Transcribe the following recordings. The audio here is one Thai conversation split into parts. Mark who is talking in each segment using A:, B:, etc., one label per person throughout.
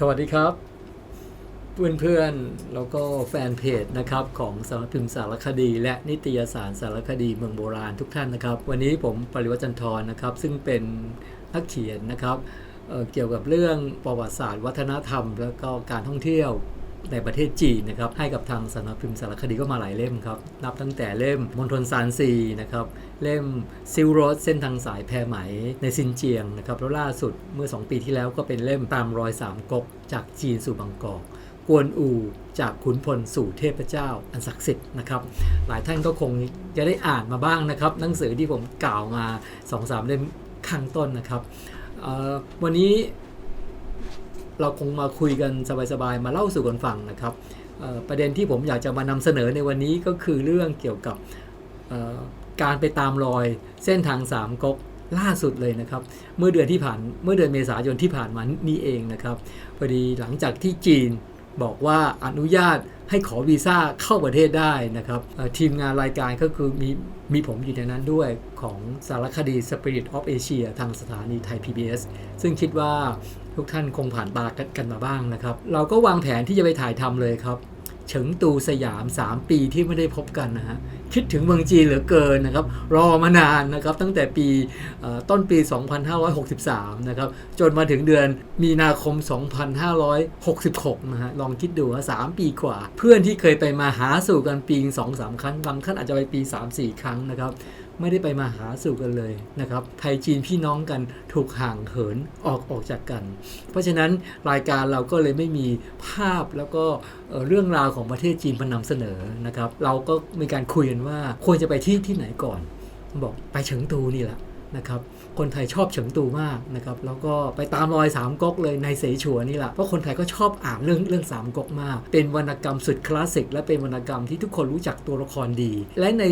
A: สวัสดีครับ เพื่อนเพื่อนๆแล้วก็แฟนเพจนะครับของสำนักพิมพ์สารคดี และนิตยสารสารคดีเมืองโบราณทุกท่านนะครับ วันนี้ผมปริวัจันทร์นะครับ ซึ่งเป็นนักเขียนนะครับเเกี่ยวกับเรื่องประวัติศาสตร์ วัฒนธรรม แล้วก็การท่องเที่ยว ในประเทศจีนนะครับให้กับทางสำนักพิมพ์สารคดีก็มาหลายเล่มครับนับตั้งแต่เล่มมณฑลซานซีนะครับเล่มซิลโรดเส้นทางสายแพไหมในซินเจียงนะครับแล้วล่าสุดเมื่อ 2 ปีที่แล้วก็เป็นเล่มตามรอยสามก๊กจากจีนสู่บางกอกกวนอูจากขุนพลสู่เทพเจ้าอันศักดิ์สิทธิ์นะครับ หลายท่านก็คงจะได้อ่านมาบ้างนะครับ หนังสือที่ผมกล่าวมา2อสามเล่มข้างต้นนะครับวันนี้ เราคงมาคุยกันสบายๆ มาเล่าสู่กันฟังนะครับ ประเด็นที่ผมอยากจะมานำเสนอในวันนี้ก็คือเรื่องเกี่ยวกับการไปตามรอยเส้นทางสามก๊กล่าสุดเลยนะครับ เมื่อเดือนที่ผ่านเมื่อเดือนเมษายนที่ผ่านมานี่เองนะครับพอดีหลังจากที่จีนบอกว่าอนุญาตให้ขอวีซ่าเข้าประเทศได้นะครับทีมงานรายการก็คือมีมีผมอยู่ในนั้นด้วยของสารคดี Spirit of Asia ทางสถานีไทย PBS ซึ่งคิดว่า ทุกท่านคงผ่านตากันมาบ้างนะครับ เราก็วางแผนที่จะไปถ่ายทำเลยครับเฉิงตูสยาม 3 ปีที่ไม่ได้พบกันนะฮะคิดถึงเมืองจีนเหลือเกินนะครับ รอมานานนะครับ ตั้งแต่ปีต้นปี 2563 นะครับ จนมาถึงเดือนมีนาคม 2566 นะฮะ ลองคิดดูว่า3ปีกว่า เพื่อนที่เคยไปมาหาสู่กันปีสองสามครั้ง บางท่านอาจจะไปปี 3-4 ครั้งนะครับ ไม่ได้ไปมาหาสู่กันเลยนะครับ ไทยจีนพี่น้องกันถูกห่างเหินออกออกจากกัน เพราะฉะนั้นรายการเราก็เลยไม่มีภาพแล้วก็เเรื่องราวของประเทศจีนมานำเสนอนะครับ เราก็มีการคุยกันว่าควรจะไปที่ที่ไหนก่อน บอกไปเฉิงตูนี่แหละนะครับ คนไทยชอบเฉิงตูมากนะครับแล้วก็ไปตามรอยสามก๊กเลยในเสฉวนนี่แหละเพราะคนไทยก็ชอบอ่านเรื่องเรื่องสามก๊กมาก เป็นวรรณกรรมสุดคลาสสิกและเป็นวรรณกรรมที่ทุกคนรู้จักตัวละครดี และใน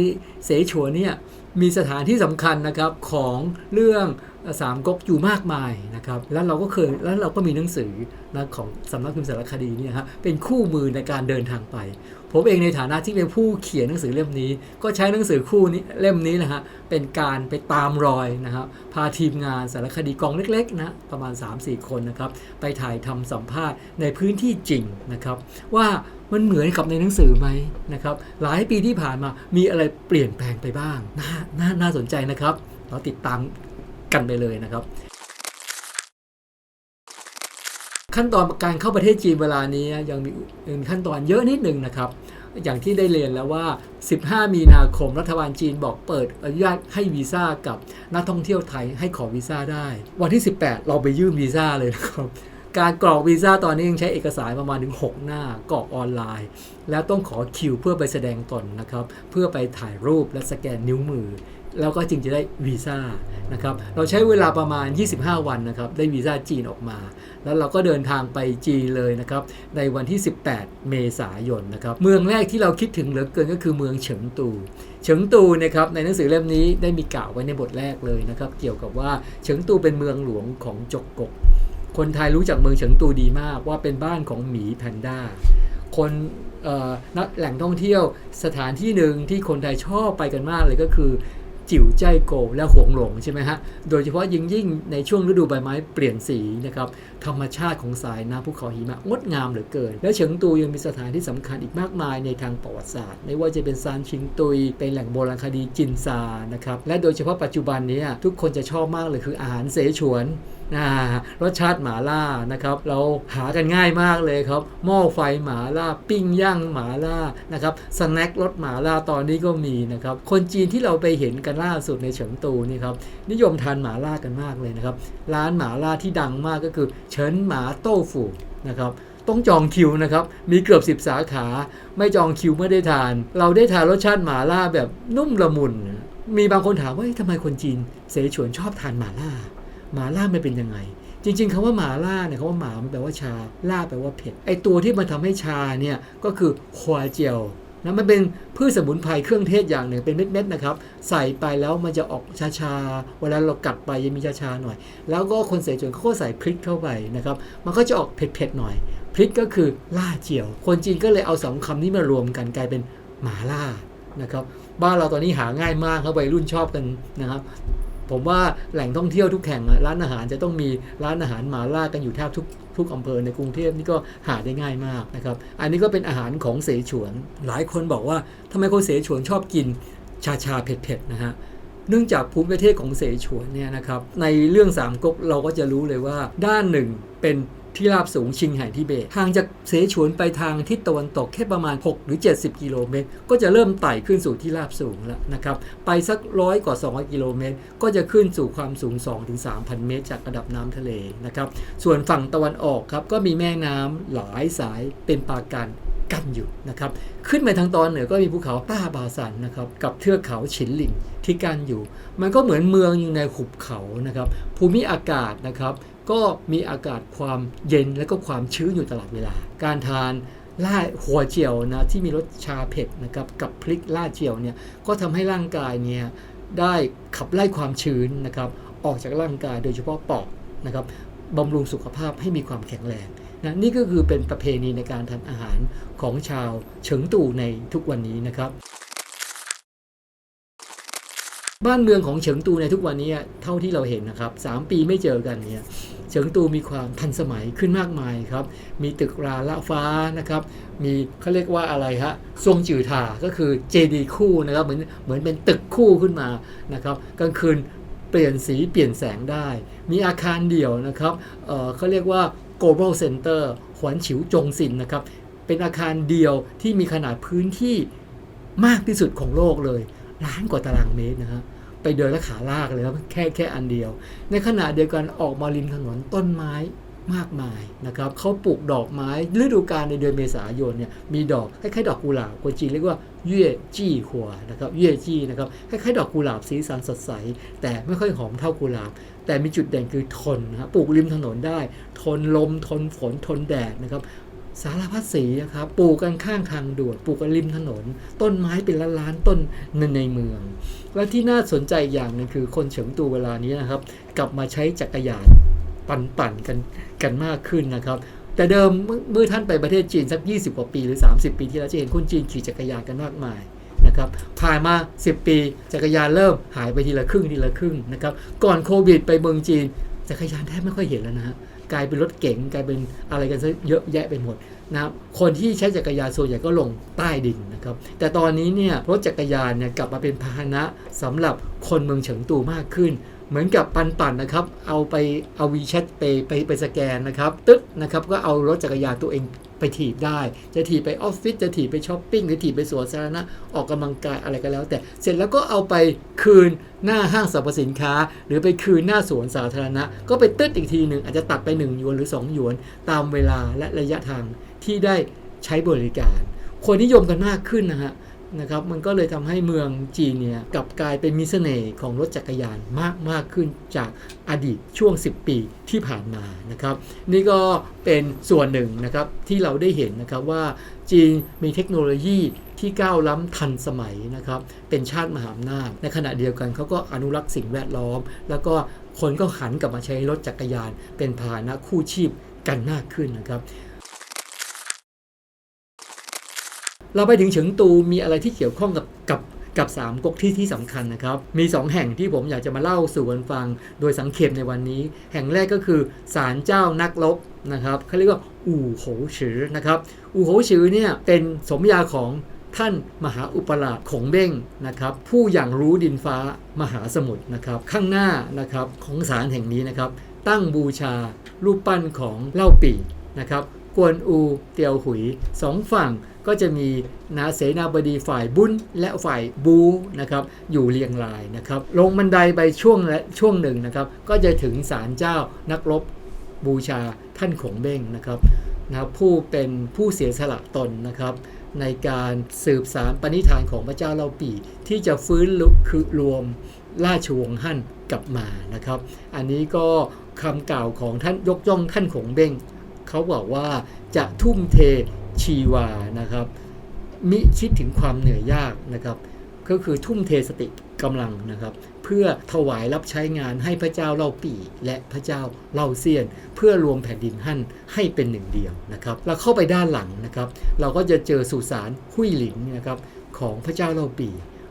A: เสฉวนเนี่ยมีสถานที่สำคัญนะครับของเรื่อง สามก๊กอยู่มากมายนะครับแล้วเราก็เคยแล้วเราก็มีหนังสือนะของสำนักพิมพ์สารคดีเนี่ยฮะเป็นคู่มือในการเดินทางไป ผมเองในฐานะที่เป็นผู้เขียนหนังสือเล่มนี้ ก็ใช้หนังสือคู่นี้เล่มนี้นะฮะเป็นการไปตามรอยนะครับพาทีมงานสารคดีกองเล็กๆนะประมาณ 3-4 คนนะครับไปถ่ายทำสัมภาษณ์ในพื้นที่จริงนะครับว่ามันเหมือนกับในหนังสือไหมนะครับหลายปีที่ผ่านมามีอะไรเปลี่ยนแปลงไปบ้างน่านาน่าสนใจนะครับเราติดตาม กันไปเลยนะครับ ขั้นตอนการเข้าประเทศจีนเวลานี้ยังมีขั้นตอนเยอะนิดหนึ่งนะครับ อย่างที่ได้เรียนแล้วว่า 15 มีนาคมรัฐบาลจีนบอกเปิดอนุญาตให้วีซ่ากับนักท่องเที่ยวไทยให้ขอวีซ่าได้ วันที่ 18 เราไปยื่นวีซ่าเลยนะครับการกรอกวีซ่าตอนนี้ยังใช้เอกสารประมาณถึง 6 หน้ากรอกออนไลน์ แล้วต้องขอคิวเพื่อไปแสดงตนนะครับ เพื่อไปถ่ายรูปและสแกนนิ้วมือ แล้วก็จึงจะได้วีซ่านะครับเราใช้เวลาประมาณ 25 วันนะครับได้วีซ่าจีนออกมา แล้วเราก็เดินทางไปจีนเลยนะครับในวันที่ 18 เมษายนนะครับเมืองแรกที่เราคิดถึงเหลือเกินก็คือเมืองเฉิงตูเฉิงตูนะครับในหนังสือเล่มนี้ได้มีกล่าวไว้ในบทแรกเลยนะครับเกี่ยวกับว่าเฉิงตูเป็นเมืองหลวงของจกกก คนไทยรู้จักเมืองเฉิงตูดีมากว่าเป็นบ้านของหมีแพนด้าคนนักแหล่งท่องเที่ยวสถานที่หนึ่งที่คนไทยชอบไปกันมากเลยก็คือ จิ๋วใจโกและหวงหลงใช่ไหมฮะ โดยเฉพาะยิ่งยิ่งในช่วงฤดูใบไม้เปลี่ยนสีนะครับ ธรรมชาติของสายน้ำภูเขาหิมะงดงามเหลือเกิน และเฉิงตูยังมีสถานที่สำคัญอีกมากมายในทางประวัติศาสตร์ ไม่ว่าจะเป็นซานชิงตุย เป็นแหล่งโบราณคดีจินซา นะครับ และโดยเฉพาะปัจจุบันนี้ทุกคนจะชอบมากเลยคืออาหารเสฉวน รสชาติหมาล่านะครับเราหากันง่ายมากเลยครับหม้อไฟหมาล่าปิ้งย่างหมาล่านะครับสแน็ครสหมาล่าตอนนี้ก็มีนะครับคนจีนที่เราไปเห็นกันล่าสุดในเฉิงตูนี่ครับนิยมทานหมาล่ากันมากเลยนะครับร้านหมาล่าที่ดังมากก็คือเฉินหมาโต้ฝูนะครับต้องจองคิวนะครับ มีเกือบ 10 สาขา ไม่จองคิวไม่ได้ทาน เราได้ทานรสชาติหมาล่าแบบนุ่มละมุน มีบางคนถามว่าทำไมคนจีนเสฉวนชอบทานหมาล่า หมาล่ามันเป็นยังไง จริง ๆคำว่าหมาล่าเนี่ยคำว่าหมามันแปลว่าชาล่าแปลว่าเผ็ดไอตัวที่มันทำให้ชาเนี่ยก็คือควาเจียวนะมันเป็นพืชสมุนไพรเครื่องเทศอย่างหนึ่งเป็นเม็ดๆนะครับ ใส่ไปแล้วมันจะออกชาๆ เวลาเรากัดไปยังมีชาๆหน่อย แล้วก็คนเสฉวนเขาก็ใส่พริกเข้าไปนะครับ มันก็จะออกเผ็ดๆหน่อย พริกก็คือล่าเจียว คนจีนก็เลยเอาสองคำนี้มารวมกันกลายเป็นหมาล่านะครับ บ้านเราตอนนี้หาง่ายมากครับวัยรุ่นชอบกันนะครับ ผมว่าแหล่งท่องเที่ยวทุกแห่งร้านอาหารจะต้องมีร้านอาหารหมาล่ากันอยู่แทบทุกทุกอำเภอในกรุงเทพนี่ก็หาได้ง่ายมากนะครับอันนี้ก็เป็นอาหารของเสฉวน หลายคนบอกว่าทำไมคนเสฉวนชอบกินชาชาเผ็ดๆนะฮะเนื่องจากภูมิประเทศของเสฉวนเนี่ยนะครับในเรื่องสามก๊กเราก็จะรู้เลยว่าด้านหนึ่งเป็น ที่ราบสูงชิงไห่ทิเบตห่างจากเสฉวนไปทางทิศตะวันตกแค่ประมาณ 6 หรือ 70 กิโลเมตร ก็จะเริ่มไต่ขึ้นสู่ที่ราบสูงแล้วนะครับ ไปสักร้อยกว่า 200 กิโลเมตร ก็จะขึ้นสู่ความสูง 2-3,000 เมตร จากระดับน้ำทะเลนะครับ ส่วนฝั่งตะวันออกครับก็มีแม่น้ำหลายสายเป็นปาการกันอยู่นะครับ ขึ้นไปทางตอนเหนือก็มีภูเขาต้าบาซันนะครับ กับเทือกเขาฉินหลิงที่กันอยู่ มันก็เหมือนเมืองอยู่ในหุบเขานะครับ ภูมิอากาศนะครับ ก็มีอากาศความเย็นและก็ความชื้นอยู่ตลอดเวลา การทานล่าหัวเจียวนะที่มีรสชาเผ็ดนะครับกับพริกล่าเจียวเนี่ยก็ทำให้ร่างกายเนี่ยได้ขับไล่ความชื้นนะครับออกจากร่างกายโดยเฉพาะปอดนะครับบำรุงสุขภาพให้มีความแข็งแรงนะนี่ก็คือเป็นประเพณีในการทานอาหารของชาวเฉิงตู่ในทุกวันนี้นะครับ บ้านเมืองของเฉิงตูในทุกวันนี้เท่าที่เราเห็นนะครับ 3 ปีไม่เจอกันเนี่ย เฉิงตูมีความทันสมัยขึ้นมากมายครับ มีตึกราละฟ้านะครับ มีเขาเรียกว่าอะไรฮะทรงจือถาก็คือเจดีคู่นะครับเหมือนเหมือนเป็นตึกคู่ขึ้นมานะครับกลางคืนเปลี่ยนสีเปลี่ยนแสงได้ มีอาคารเดี่ยวนะครับเเขาเรียกว่า global center หวนฉิวจงซินนะครับ เป็นอาคารเดียวที่มีขนาดพื้นที่มากที่สุดของโลกเลยล้านกว่าตารางเมตรนะฮะ ไปเดินและขาลากเลยครับแค่แค่อันเดียว ในขณะเดียวกันออกมาริมถนนต้นไม้มากมายนะครับเขาปลูกดอกไม้ฤดูกาลในเดือนเมษายนเนี่ยมีดอกคล้ายๆดอกกุหลาบคนจีนเรียกว่าเย่จี้หัวนะครับเย่จี้นะครับคล้ายๆดอกกุหลาบสีสันสดใส แต่ไม่ค่อยหอมเท่ากุหลาบ แต่มีจุดเด่นคือทนนะฮะปลูกริมถนนได้ ทนลมทนฝนทนแดดนะครับ สารพัดสีนะครับปลูกกันข้างทางด่วนปลูกกันริมถนน ต้นไม้เป็นล้านล้านต้นในในเมือง และที่น่าสนใจอย่างหนึงคือคนเฉิงตูเวลานี้นะครับ กลับมาใช้จักรยานปั่นปั่นๆกันกันมากขึ้นนะครับ แต่เดิมเมื่อเมื่อท่านไปประเทศจีนสัก 20 กว่าปีหรือ 30 ปีที่แล้วจะเห็นคนจีนขี่จักรยานกันมากมายนะครับผ่านมา 10 ปีจักรยานเริ่มหายไปทีละครึ่งทีละครึ่งนะครับก่อนโควิด ไปเมืองจีนจักรยานแทบไม่ค่อยเห็นแล้วนะฮะ กลายเป็นรถเก๋งกลายเป็นอะไรกันซะเยอะแยะไปหมดนะครับคนที่ใช้จักรยานส่วนใหญ่ก็ลงใต้ดินนะครับแต่ตอนนี้เนี่ยรถจักรยานเนี่ยกลับมาเป็นพาหนะสำหรับคนเมืองเฉิงตูมากขึ้น เหมือนกับปันปันๆนะครับเอาไปเอาวีแชทไปไปไปสแกนนะครับตึ๊ดนะครับก็เอารถจักรยานตัวเอง ไปถีบได้ จะถีบไปออฟฟิศจะถีบไปช้อปปิ้งหรือถีบไปสวนสาธารณะออกกำลังกายอะไรก็แล้ว แต่เสร็จแล้วก็เอาไปคืนหน้าห้างสรรพสินค้า หรือไปคืนหน้าสวนสาธารณะ ก็ไปตึ๊ดอีกทีหนึ่งอาจจะตัดไป 1 หยวนหรือ 2 หยวน ตามเวลาและระยะทางที่ได้ใช้บริการ คนนิยมกันมากขึ้นนะฮะ นะครับมันก็เลยทำให้เมืองจีนเนี่ยกลับกลายเป็นมิสเสน่ห์ของรถจักรยานมากมากขึ้นจากอดีตช่วง 10 ปีที่ผ่านมานะครับนี่ก็เป็นส่วนหนึ่งนะครับที่เราได้เห็นนะครับว่าจีนมีเทคโนโลยีที่ก้าวล้ำทันสมัยนะครับ เป็นชาติมหาอำนาจ ในขณะเดียวกันเขาก็อนุรักษ์สิ่งแวดล้อม แล้วก็คนก็หันกลับมาใช้รถจักรยาน เป็นพาหนะคู่ชีพกันมากขึ้นนะครับ เราไปถึงเฉิงตูมีอะไรที่เกี่ยวข้องกับกับกับสามก๊กที่ที่สำคัญนะครับ มี 2 แห่งที่ผมอยากจะมาเล่าสู่กันฟัง โดยสังเขปในวันนี้ แห่งแรกก็คือศาลเจ้านักรบนะครับเขาเรียกว่าอู่โหฉือนะครับ อู่โหฉือเนี่ยเป็นสมญาของท่านมหาอุปราชของเบ้งนะครับ ผู้อย่างรู้ดินฟ้ามหาสมุทรนะครับ ข้างหน้านะครับของศาลแห่งนี้นะครับ ตั้งบูชารูปปั้นของเล่าปีนะครับ กวนอู เตียวหุยสองฝั่งก็จะมีนาเสนาบดีฝ่ายบุญและฝ่ายบูนะครับอยู่เรียงรายนะครับลงบันไดไปช่วงและช่วงหนึ่งนะครับ ก็จะถึงศาลเจ้านักรบบูชาท่านขงเบ้งนะครับนะผู้เป็นผู้เสียสละตนนะครับในการสืบสารปณิธานของพระเจ้าเล่าปีที่จะฟื้นลุคือรวมราชวงศ์ฮั่นกลับมานะครับ อันนี้ก็คำกล่าวของท่านยกย่องท่านขงเบ้ง เขาบอกว่าจะทุ่มเทชีวานะครับมิคิดถึงความเหนื่อยยากนะครับ ก็คือทุ่มเทสติกำลังนะครับ เพื่อถวายรับใช้งานให้พระเจ้าเล่าปีและพระเจ้าเล่าเซียน เพื่อรวมแผ่นดินหั่นให้เป็นหนึ่งเดียวนะครับเราเข้าไปด้านหลังนะครับ เราก็จะเจอสุสานหุยหลิงนะครับของพระเจ้าเล่าปี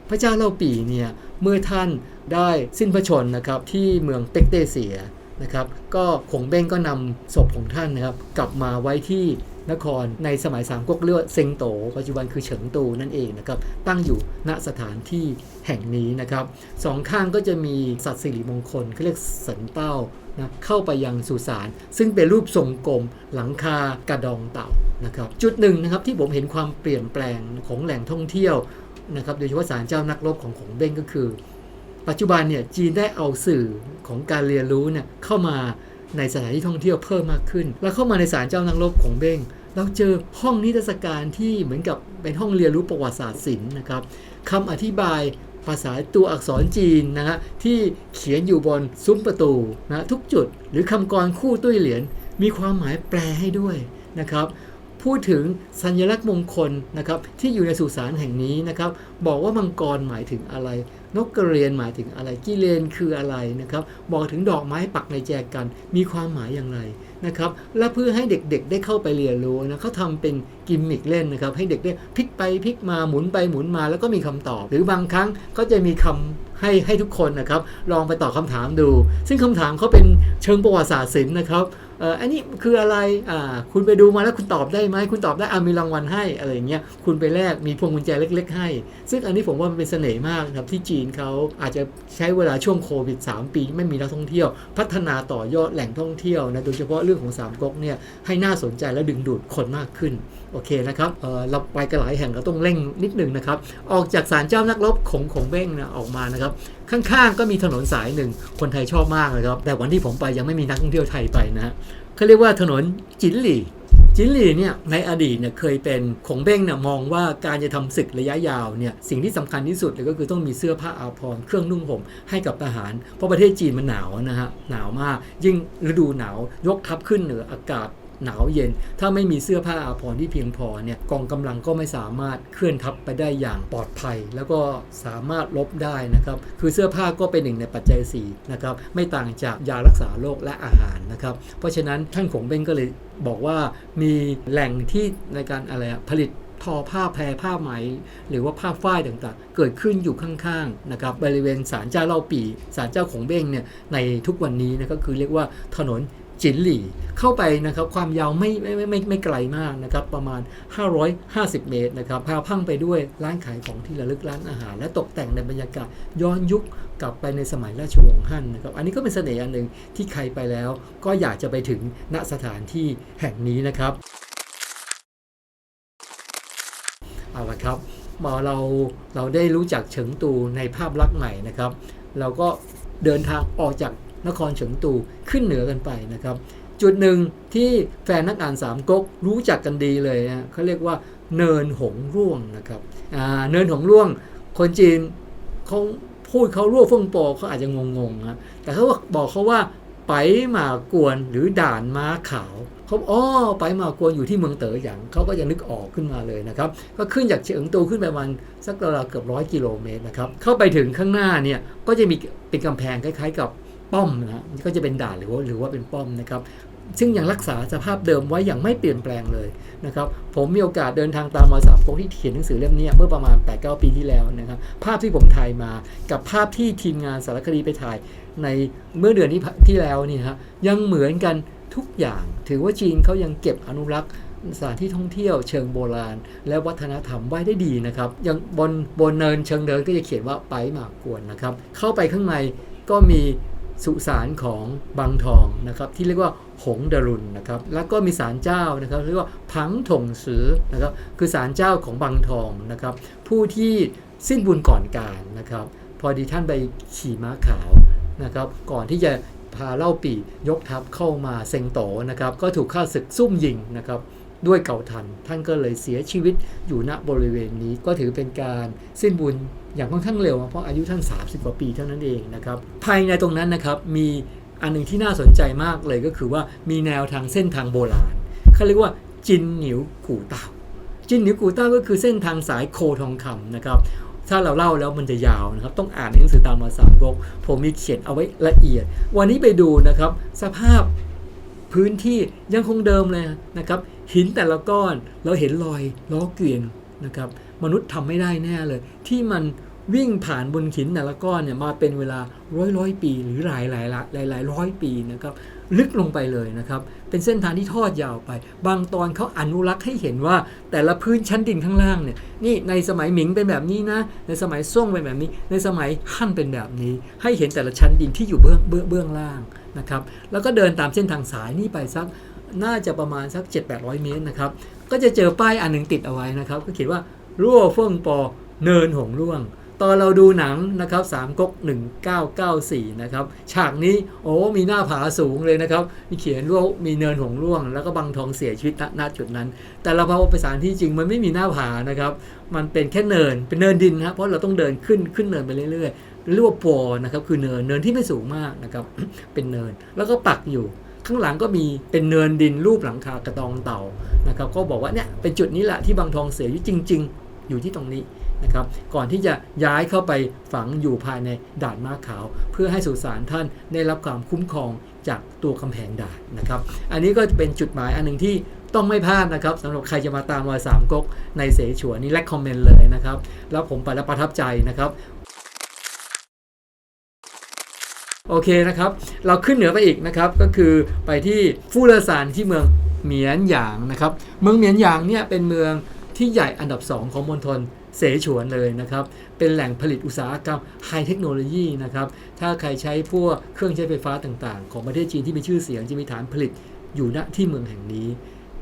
A: พระเจ้าเล่าปีเนี่ยเมื่อท่านได้สิ้นพระชนนะครับที่เมืองเป็กเตเซีย นะครับ ก็ขงเบ้งก็นำศพของท่านนะครับ กลับมาไว้ที่นครในสมัยสามก๊กเลือดเซิงโต ปัจจุบันคือเฉิงตูนั่นเองนะครับ ตั้งอยู่ณสถานที่แห่งนี้นะครับสองข้างก็จะมีสัตว์สิริมงคลเขาเรียกสันเต้านะเข้าไปยังสุสานซึ่งเป็นรูปทรงกลมหลังคากระดองเต่านะครับ จุดหนึ่งนะครับที่ผมเห็นความเปลี่ยนแปลงของแหล่งท่องเที่ยวนะครับโดยเฉพาะศาลเจ้านักรบของขงเบ้งก็คือ ปัจจุบันเนี่ยจีนได้เอาสื่อของการเรียนรู้เนี่ยเข้ามาในสถานที่ท่องเที่ยวเพิ่มมากขึ้น แล้วเข้ามาในศาลเจ้านักรบของเบ้งเราเจอห้องนิทรรศการที่เหมือนกับเป็นห้องเรียนรู้ประวัติศาสตร์ศิลป์นะครับคำอธิบายภาษาตัวอักษรจีนนะฮะที่เขียนอยู่บนซุ้มประตูนะทุกจุด หรือคำกรคู่ตุ้ยเหรียญมีความหมายแปลให้ด้วยนะครับ พูดถึงสัญลักษณ์มงคลนะครับที่อยู่ในสุสานแห่งนี้นะครับ บอกว่ามังกรหมายถึงอะไร นกกระเรียนหมายถึงอะไรกิเลนคืออะไรนะครับบอกถึงดอกไม้ปักในแจกันมีความหมายอย่างไรนะครับและเพื่อให้เด็กๆได้เข้าไปเรียนรู้นะเขาทำเป็นกิมมิกเล่นนะครับให้เด็กได้พลิกไปพลิกมาหมุนไปหมุนมาแล้วก็มีคำตอบ หรือบางครั้งก็จะมีคำให้ให้ทุกคนนะครับลองไปตอบคำถามดู ซึ่งคำถามเขาเป็นเชิงประวัติศาสตร์ศิลป์นะครับ อออันนี้คืออะไรอ่าคุณไปดูมาแล้วคุณตอบได้ไหมคุณตอบได้อามีรางวัลให้อะไรอย่างเงี้ยคุณไปแลกมีพวงกุญแจเล็ก ๆ ให้ ซึ่งอันนี้ผมว่ามันเป็นเสน่ห์มากนะครับที่จีนเขาอาจจะใช้เวลาช่วงโควิด 3 ปี ไม่มีนักท่องเที่ยว พัฒนาต่อยอดแหล่งท่องเที่ยวนะโดยเฉพาะเรื่องของสามก๊กเนี่ยให้น่าสนใจและดึงดูดคนมากขึ้น โอเคนะครับเเราไปกันหลายแห่งเราต้องเร่งนิดหนึ่งนะครับ ออกจากศาลเจ้านักรบของของเบ้งนะออกมานะครับ ข้างๆก็มีถนนสายหนึ่งคนไทยชอบมากเลยครับ แต่วันที่ผมไปยังไม่มีนักท่องเที่ยวไทยไปนะฮะเขาเรียกว่าถนนจินหลี่จินหลี่เนี่ยในอดีตเนี่ยเคยเป็นของเบ้งเนี่ยมองว่าการจะทำศึกระยะยาวเนี่ยสิ่งที่สำคัญที่สุดเลยก็คือต้องมีเสื้อผ้าอาภรณ์เครื่องนุ่งห่มให้กับทหาร เพราะประเทศจีนมันหนาวนะฮะหนาวมากยิ่งฤดูหนาวยกทัพขึ้นเหนืออากาศ หนาวเย็น ถ้าไม่มีเสื้อผ้าอาภรณ์ที่เพียงพอเนี่ยกองกำลังก็ไม่สามารถเคลื่อนทัพไปได้อย่างปลอดภัย แล้วก็สามารถลบได้นะครับ คือเสื้อผ้าก็เป็นหนึ่งในปัจจัยสี่นะครับไม่ต่างจากยารักษาโรคและอาหารนะครับ เพราะฉะนั้นท่านขงเบ้งก็เลยบอกว่ามีแหล่งที่ในการอะไรอะผลิตทอผ้าแพรผ้าไหม หรือว่าผ้าฝ้ายต่างๆ เกิดขึ้นอยู่ข้างๆนะครับบริเวณศาลเจ้าเล่าปีศาลเจ้าของเบ้งเนี่ยในทุกวันนี้นะครับคือเรียกว่าถนน จินหลี่เข้าไปนะครับความยาวไม่ไม่ไม่ไม่ไม่ไกลมากนะครับประมาณ 550 เมตรนะครับพาพังไปด้วยร้านขายของที่ระลึกร้านอาหาร และตกแต่งในบรรยากาศย้อนยุคกลับไปในสมัยราชวงศ์ฮั่นนะครับอันนี้ก็เป็นเสน่ห์อันหนึ่งที่ใครไปแล้ว ก็อยากจะไปถึงณสถานที่แห่งนี้นะครับเอาละครับพอเราเราได้รู้จักเฉิงตูในภาพลักษณ์ใหม่นะครับ เราก็เดินทางออกจาก นครเฉิงตูขึ้นเหนือกันไปนะครับ จุดหนึ่งที่แฟนนักอ่านสามก๊กรู้จักกันดีเลยนะเขาเรียกว่าเนินหงร่วงนะครับอ่าเนินหงร่วง คนจีนเขาพูดเขารั่วเฟื่องโปอเขาอาจจะงงๆนะแต่เขาบอกเขาว่าไปหมากวนหรือด่านม้าขาวเขาอ๋อไปหมากวนอยู่ที่เมืองเต๋อหยางเขาก็จะนึกออกขึ้นมาเลยนะครับ ก็ขึ้นจากเฉิงตูขึ้นไปประมาณสักราวๆเกือบร้อยกิโลเมตรนะครับ เข้าไปถึงข้างหน้าเนี่ยก็จะมีเป็นกำแพงคล้ายๆกับ ป้อมนะก็จะเป็นด่านหรือว่าหรือว่าเป็นป้อมนะครับซึ่งยังรักษาสภาพเดิมไว้อย่างไม่เปลี่ยนแปลงเลยนะครับผมมีโอกาสเดินทางตามมาสามก๊กที่เขียนหนังสือเล่มนี้เมื่อประมาณ 8-9 ปีที่แล้วนะครับภาพที่ผมถ่ายมากับภาพที่ทีมงานสารคดีไปถ่ายในเมื่อเดือนที่ที่แล้วนี่ฮะยังเหมือนกันทุกอย่างถือว่าจีนเขายังเก็บอนุรักษ์สถานที่ท่องเที่ยวเชิงโบราณ และวัฒนธรรมไว้ได้ดีนะครับย่างบนบนเนินเชิงเดินก็จะเขียนว่าไปหมากกวนนะครับเข้าไปข้างในก็มี สุสานของบางทองนะครับที่เรียกว่าหงดารุนนะครับแล้วก็มีศาลเจ้านะครับเรียกว่าพังถงสือนะครับคือศาลเจ้าของบางทองนะครับผู้ที่สิ้นบุญก่อนการนะครับพอดีท่านไปขี่ม้าขาวนะครับก่อนที่จะพาเล่าปียกทัพเข้ามาเซงโตนะครับก็ถูกข้าศึกซุ่มยิงนะครับด้วยเก่าทันท่านก็เลยเสียชีวิตอยู่ณบริเวณนี้ก็ถือเป็นการสิ้นบุญ อย่างค่อนข้างเร็ว เพราะอายุท่าน 30 กว่าปีเท่านั้นเองนะครับภายในตรงนั้นนะครับมีอันหนึ่งที่น่าสนใจมากเลยก็คือว่ามีแนวทางเส้นทางโบราณเขาเรียกว่าจินหนิวกู่เต่าจินหนิวกู่เต้าก็คือเส้นทางสายโคทองคำนะครับถ้าเราเล่าแล้วมันจะยาวนะครับ ต้องอ่านในหนังสือตามมาสามก๊กผมมีเขียนเอาไว้ละเอียด วันนี้ไปดูนะครับ สภาพพื้นที่ยังคงเดิมเลยนะครับ หินแต่ละก้อนเราเห็นรอยล้อเกวียนนะครับ มนุษย์ทำไม่ได้แน่เลย ที่มันวิ่งผ่านบนหินแต่ละก้อนเนี่ยมาเป็นเวลาร้อยร้อยปี หรือหลายหลายหลายหลายหลายร้อยปีนะครับลึกลงไปเลยนะครับ เป็นเส้นทางที่ทอดยาวไป บางตอนเขาอนุรักษ์ให้เห็นว่าแต่ละพื้นชั้นดินข้างล่างเนี่ยนี่ในสมัยหมิงเป็นแบบนี้นะ ในสมัยซ่งเป็นแบบนี้ ในสมัยฮั่นเป็นแบบนี้ ให้เห็นแต่ละชั้นดินที่อยู่เบื้องเบื้องเบื้องล่างนะครับ แล้วก็เดินตามเส้นทางสายนี่ไปสักน่าจะประมาณสัก 7-800 เมตรนะครับ ก็จะเจอป้ายอันหนึ่งติดเอาไว้นะครับ ก็เขียนว่า รั่วเฟิ่งปอเนินหงร่วง ตอนเราดูหนังนะครับสามก๊ก1994 นะครับ ฉากนี้โอ้มีหน้าผาสูงเลยนะครับ มีเขียนว่ามีเนินหงร่วง แล้วก็บังทองเสียชีวิตณจุดนั้น แต่เราพอไปสถานที่จริงมันไม่มีหน้าผานะครับ มันเป็นแค่เนินเป็นเนินดินนะครับเพราะเราต้องเดินขึ้นขึ้นเนินไปเรื่อยๆรียกว่าปอนะครับคือเนินเนินที่ไม่สูงมากนะครับเป็นเนินแล้วก็ปักอยู่ข้างหลังก็มีเป็นเนินดินรูปหลังคากระตองเต่านะครับก็บอกว่าเนี่ยเป็นจุดนี้แหละที่บางทองเสียอยู่จริงๆ อยู่ที่ตรงนี้นะครับก่อนที่จะย้ายเข้าไปฝังอยู่ภายในด่านม้าขาว เพื่อให้สุสานท่านได้รับความคุ้มครองจากตัวกำแพงด่านนะครับ อันนี้ก็เป็นจุดหมายอันหนึ่งที่ต้องไม่พลาดนะครับสำหรับใครจะมาตามรอยสามก๊กในเสฉวนนี่แลกคอมเมนต์เลยนะครับ แล้วผมไปแล้วประทับใจนะครับโอเคนะครับ เราขึ้นเหนือไปอีกนะครับ ก็คือไปที่ฟูเลอซานที่เมืองเหมียนหยางนะครับ เมืองเหมียนหยางเนี่ยเป็นเมือง ที่ใหญ่อันดับ 2 ของมณฑลเสฉวนเลยนะครับ เป็นแหล่งผลิตอุตสาหกรรมไฮเทคโนโลยีนะครับ ถ้าใครใช้พวกเครื่องใช้ไฟฟ้าต่างๆ ของประเทศจีนที่มีชื่อเสียงจะมีฐานผลิตอยู่ณที่เมืองแห่งนี้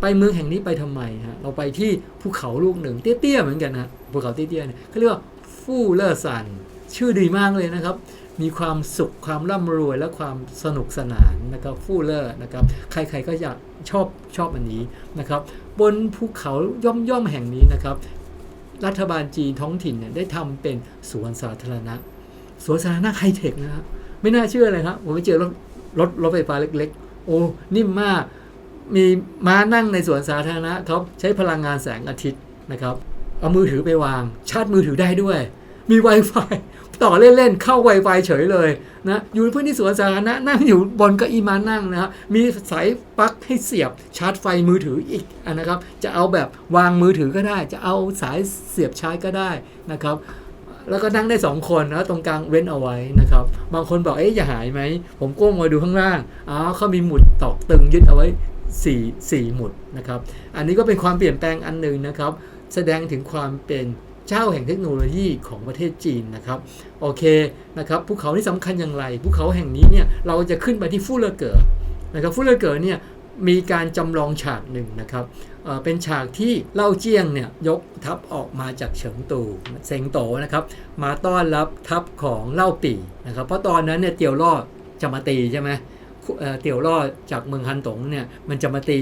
A: ไปเมืองแห่งนี้ไปทำไมฮะ เราไปที่ภูเขาลูกหนึ่งเตี้ยๆเหมือนกันนะภูเขาเตี้ยๆเนี่ยเขาเรียกว่าฟู่เลอร์ซัน ชื่อดีมากเลยนะครับ มีความสุขความร่ำรวยและความสนุกสนานนะครับฟู่เลอร์นะครับ ใครๆก็อยากชอบชอบอันนี้นะครับ บนภูเขาย่อมย่อมๆแห่งนี้นะครับ รัฐบาลจีนท้องถิ่นเนี่ยได้ทำเป็นสวนสาธารณะ สวนสาธารณะไฮเทคนะครับไม่น่าเชื่อเลยครับผมไปเจอรถรถรถไฟฟ้าเล็ก ๆ โอ้นิ่มมาก มีม้านั่งในสวนสาธารณะเขาใช้พลังงานแสงอาทิตย์นะครับ เอามือถือไปวาง ชาร์จมือถือได้ด้วย มี Wi-Fi ต่อเล่นๆเข้า Wi-Fi เฉยเลยนะอยู่พื้นที่สวนสาธารณะนั่งอยู่บนเก้าอี้มานั่งนะครับมีสายปลั๊กให้เสียบชาร์จไฟมือถืออีกนะครับ จะเอาแบบวางมือถือก็ได้ จะเอาสายเสียบชาร์จก็ได้นะครับแล้วก็นั่งได้ 2 คนนะตรงกลางเว้นเอาไว้นะครับ บางคนบอกเอ๊ะอย่าหายไหม ผมก้มมาดูข้างล่างอ๋อเขามีหมุดตอกตึงยึดเอาไว้4 4หมุดนะครับ อันนี้ก็เป็นความเปลี่ยนแปลงอันหนึ่งนะครับ แสดงถึงความเป็น เจ้าแห่งเทคโนโลยีของประเทศจีนนะครับโอเคนะครับภูเขาที่สำคัญอย่างไรภูเขาแห่งนี้เนี่ยเราจะขึ้นไปที่ฟูเลเก๋อนะครับฟูเลเก๋อเนี่ยมีการจำลองฉากหนึ่งนะครับเป็นฉากที่เล่าเจียงเนี่ยยกทัพออกมาจากเฉิงตูเซงโตนะครับมาต้อนรับทัพของเล่าปี่นะครับเพราะตอนนั้นเนี่ยเตียวล่อจะมาตีใช่ไหมเอ่อเตียวล่อจากเมืองฮันตงเนี่ยมันจะมาตี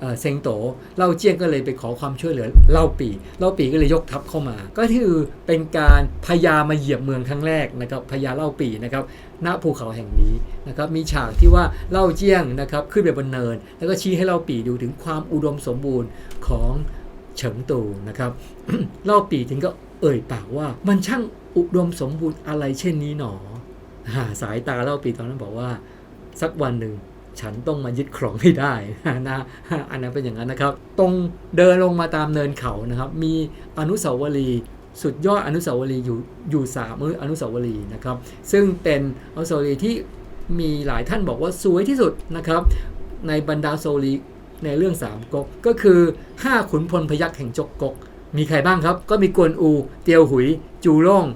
A: เอ่อเซงโตเล่าเจี้ยงก็เลยไปขอความช่วยเหลือเล่าปีเล่าปีก็เลยยกทัพเข้ามา ก็คือเป็นการพยามาเหยียบเมืองครั้งแรกนะครับพยาเล่าปีนะครับณภูเขาแห่งนี้นะครับมีฉากที่ว่าเล่าเจี้ยงนะครับขึ้นไปบนเนิน แล้วก็ชี้ให้เล่าปีดูถึงความอุดมสมบูรณ์ของเฉิงตูนะครับเล่าปีถึงก็เอ่ยปากว่ามันช่างอุดมสมบูรณ์อะไรเช่นนี้หนออ่าสายตาเล่าปีตอนนั้นบอกว่า สักวันหนึ่ง ฉันต้องมายึดครองให้ได้นะอันนั้นเป็นอย่างนั้นนะครับ ตรงเดินลงมาตามเนินเขานะครับ มีอนุสาวรีย์สุดยอดอนุสาวรีย์อยู่อยู่สามอนุสาวรีย์นะครับ ซึ่งเป็นอนุสาวรีย์ที่มีหลายท่านบอกว่าสวยที่สุดนะครับ ในบรรดาโซลีในเรื่องสามก๊กก็คือ 5 ขุนพลพยัคฆ์แห่งจกก๊กมีใครบ้างครับ ก็มีกวนอู เตียวหุย จูล่ง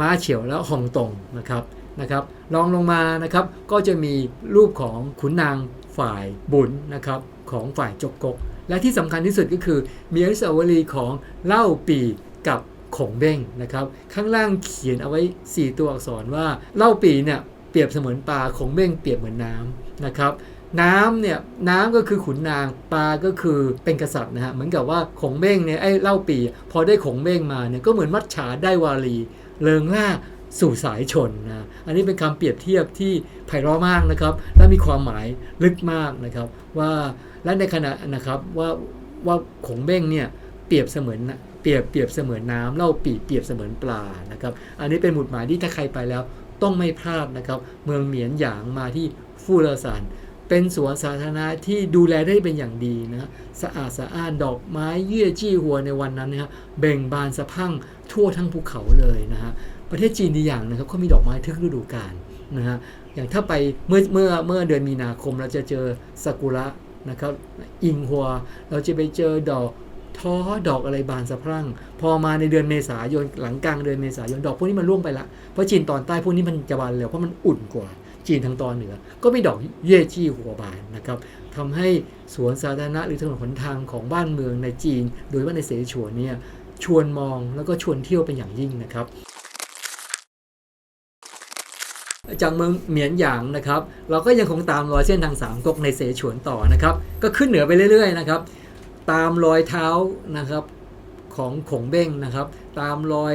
A: ม้าเฉียวแล้วฮองตงนะครับนะครับ รองลงมานะครับ ก็จะมีรูปของขุนนางฝ่ายบุญนะครับของฝ่ายจกกก และที่สำคัญที่สุดก็คือมีอนุสาวรีย์ของเล่าปีกับขงเบ้งนะครับ ข้างล่างเขียนเอาไว้ 4 ตัวอักษรว่าเล่าปีเนี่ยเปรียบเสมือนปลาขงเบ้งเปรียบเหมือนน้ำนะครับน้ำเนี่ยน้ำก็คือขุนนางปลาก็คือเป็นกษัตริย์นะฮะเหมือนกับว่าขงเบ้งเนี่ยไอ้เล่าปี พอได้ขงเบ้งมาเนี่ยก็เหมือนมัดฉาได้วาลีเริงล่า สู่สายชนนะอันนี้เป็นคำเปรียบเทียบที่ไพเราะมากนะครับ และมีความหมายลึกมากนะครับ ว่าและในขณะนะครับว่าว่าขงเบ้งเนี่ยเปรียบเสมือนเปรียบเปรียบเสมือนน้ำเล่าปีเปรียบเสมือนปลานะครับ อันนี้เป็นหมุดหมายที่ถ้าใครไปแล้วต้องไม่พลาดนะครับ เมืองเหมียนหยางมาที่ฟูเลอซานเป็นสวนสาธารณะที่ดูแลได้เป็นอย่างดีนะสะอาดสะอ้านดอกไม้เยื่อจี้หัวในวันนั้นนะฮะเบ่งบานสะพั่งทั่วทั้งภูเขาเลยนะฮะ ประเทศจีนดีอย่างนะครับเขามีดอกไม้ทุกฤดูกาลนะฮะอย่างถ้าไปเมื่อเมื่อเมื่อเดือนมีนาคมเราจะเจอซากุระนะครับอิงฮัว เราจะไปเจอดอกท้อดอกอะไรบานสะพรั่ง พอมาในเดือนเมษายนหลังกลางเดือนเมษายนดอกพวกนี้มันร่วงไปละเพราะจีนตอนใต้พวกนี้มันจะบานเร็วเพราะมันอุ่นกว่า จีนทางตอนเหนือ ก็มีดอกเย่จี้หัวบานนะครับทำให้สวนสาธารณะหรือถนนหนทางของบ้านเมืองในจีน โดยเฉพาะในเสฉวนเนี่ยชวนมองแล้วก็ชวนเที่ยวเป็นอย่างยิ่งนะครับ จากเมืองเหมียนหยางนะครับ เราก็ยังคงตามรอยเส้นทางสามก๊กในเสฉวนต่อนะครับ ก็ขึ้นเหนือไปเรื่อย ๆ นะครับ ตามรอยเท้านะครับของขงเบ้งนะครับ ตามรอย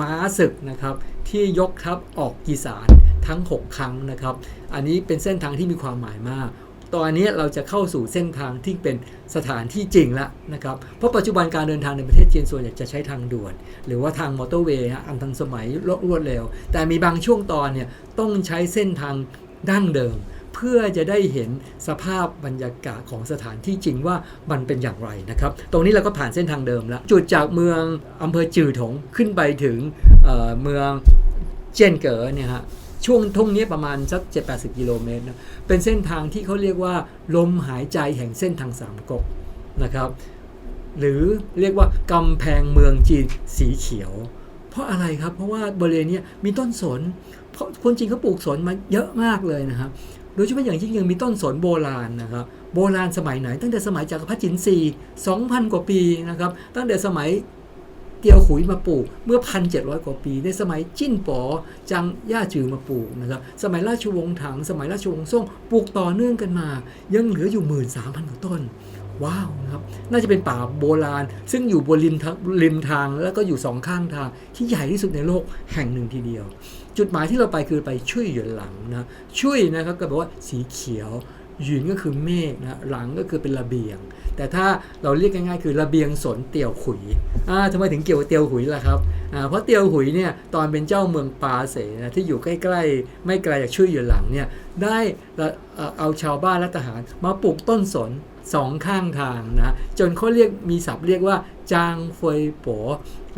A: ม้าศึกนะครับ ที่ยกทัพออกกีสารทั้ง 6 ครั้งนะครับ อันนี้เป็นเส้นทางที่มีความหมายมาก ตอนนี้เราจะเข้าสู่เส้นทางที่เป็นสถานที่จริงแล้วนะครับ เพราะปัจจุบันการเดินทางในประเทศจีนส่วนใหญ่จะใช้ทางด่วน หรือว่าทางมอเตอร์เวย์อันทันสมัยรวดเร็ว แต่มีบางช่วงตอนเนี่ยต้องใช้เส้นทางดั้งเดิม เพื่อจะได้เห็นสภาพบรรยากาศของสถานที่จริงว่ามันเป็นอย่างไรนะครับ ตรงนี้เราก็ผ่านเส้นทางเดิมแล้ว จุดจากเมืองอำเภอจือถงขึ้นไปถึงเเมืองเจียนเก๋อเนี่ยฮะ ช่วงทุ่งนี้ประมาณสัก7-80กิโลเมตรนะเป็นเส้นทางที่เขาเรียกว่า ลมหายใจแห่งเส้นทางสามก๊กนะครับ หรือเรียกว่ากำแพงเมืองจีนสีเขียว เพราะอะไรครับ เพราะว่าบริเวณนี้มีต้นสนเพราะคนจีนเขาปลูกสนมาเยอะมากเลยนะครับโดยเฉพาะอย่างยิ่งยังมีต้นสนโบราณนะครับโบราณสมัยไหน ตั้งแต่สมัยจักรพรรดิจินซี 2,000 กว่าปีนะครับ ตั้งแต่สมัย เตียวขุยมาปลูกเมื่อ 1,700 กว่าปี ในสมัยจิ้นป๋อจังย่าจือมาปลูกนะครับสมัยราชวงศ์ถัง สมัยราชวงศ์ซ่งปลูกต่อเนื่องกันมา ยังเหลืออยู่ 13,000กว่าต้นว้าวนะครับน่าจะเป็นป่าโบราณ ซึ่งอยู่บนริมทางริมทางแล้วก็อยู่สองข้างทางที่ใหญ่ที่สุดในโลกแห่งหนึ่งทีเดียว จุดหมายที่เราไปคือไปช่วยหยวนหลังนะช่วยนะครับก็แปลว่าสีเขียวหยุนก็คือเมฆนะหลังก็คือเป็นระเบียง แต่ถ้าเราเรียกง่ายๆ คือระเบียงสนเตียวขุยอ่าทำไมถึงเกี่ยวกับเตียวขุยล่ะครับอ่าเพราะเตียวขุยเนี่ยตอนเป็นเจ้าเมืองปาเสนะที่อยู่ใกล้ๆ ไม่ไกลจากช่วยหยวนหลังเนี่ยได้เอาชาวบ้านและทหารมาปลูกต้นสนสองข้างทางนะจนเขาเรียกมีศัพท์เรียกว่าจางเฟยโป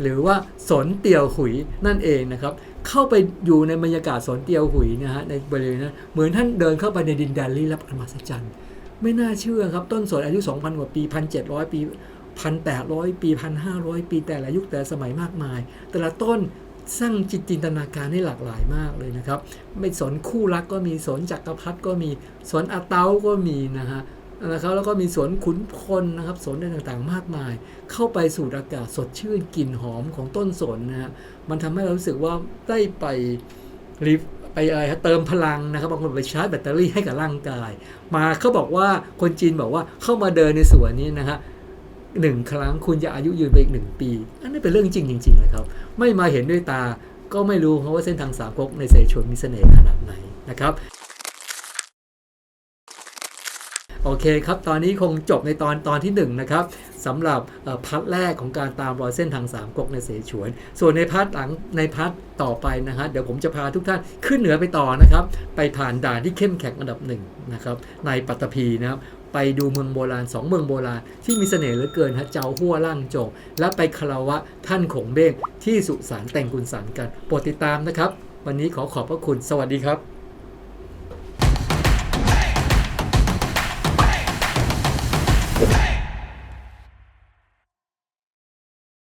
A: หรือว่าสนเตียวขุยนั่นเองนะครับเข้าไปอยู่ในบรรยากาศสนเตียวหุยนะฮะในบริเวณนั้นเหมือนท่านเดินเข้าไปในดินแดนลี้ลับอันมหัศจรรย์ ไม่น่าเชื่อครับ ต้นสนอายุ 2,000 กว่าปี 1,700 ปี 1,800 ปี 1,500 ปีแต่ละยุคแต่ละสมัยมากมาย แต่ละต้นสร้างจิตจินตนาการให้หลากหลายมากเลยนะครับ ไม่สนคู่รักก็มีสนจักรพรรดิก็มีสนอาเตาก็มีนะฮะนะครับแล้วก็มีสวนขุนพลนะครับสวนต่างๆ มากมาย เข้าไปสูดอากาศสดชื่นกลิ่นหอมของต้นสนนะฮะมันทำให้เรารู้สึกว่าได้ไปรีฟ ไปอะไรเติมพลังนะครับบางคนไปชาร์จแบตเตอรี่ให้กับร่างกาย มาเขาบอกว่าคนจีนบอกว่าเข้ามาเดินในสวนนี้นะฮะหนึ่งครั้งคุณจะอายุยืนไปอีกหนึ่งปี อันนี้เป็นเรื่องจริงจริงๆเลยครับ ไม่มาเห็นด้วยตาก็ไม่รู้เพราะว่าเส้นทางสามก๊กในเสฉวนมีเสน่ห์ขนาดไหนนะครับโอเคครับ ตอนนี้คงจบในตอนตอนที่1นงนะครับ สำหรับพัทแรกของการตามรอยเส้นทางสามก๊กในเสฉวน ส่วนในพัทหลังในพัทต่อไปนะฮะเดี๋ยวผมจะพาทุกท่านขึ้นเหนือไปต่อนะครับ ไปผ่านด่านที่เข้มแข็งอันดับหนึ่งนะครับในปัตตภีนะครับไปดูเมืองโบราณสองเมืองโบราณ ที่มีเสน่ห์เหลือเกินฮะเจ้าหัวล่างจง และไปคารวะท่านขงเบ้งที่สุสานแต่งกุนสารกันโปรดติดตามนะครับ วันนี้ขอขอบพระคุณสวัสดีครับ